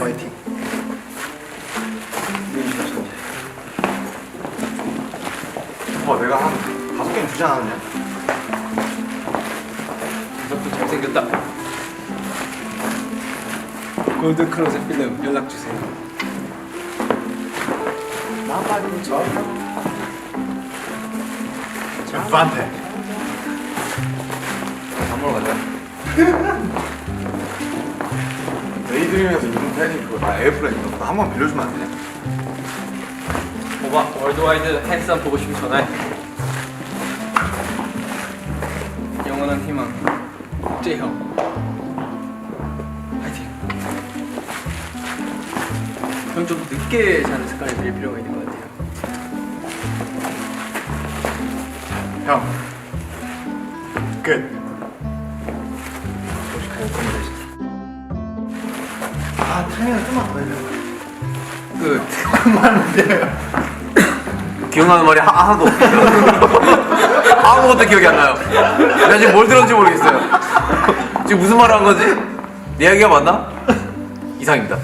파이팅. 어 내가 한 다섯 개는 주지 않았냐? 이것도 잘생겼다. 골드 클로즈 필름 연락 주세요. 나발이 좋아. 엠판테. 밥 먹으러 가자. 데이드림에서 입은 팬이 그거 나 에어플레인 이거 나 한번 빌려주면 안 되냐? 오바 월드와이드 핸섬 보고 싶으면 전화해. 영원한 희망 국제형 파이팅. 형좀 늦게 자는 습관을 들일 필요가 있는 것 같아요. 형. 끝. 아 좀만 더 해야 돼. 끝. 기억나는 말이 하, 하나도 없어요. 아무것도 기억이 안 나요. 내가 지금 뭘 들었는지 모르겠어요. 지금 무슨 말을 한 거지? 내 이야기가 맞나? 이상입니다.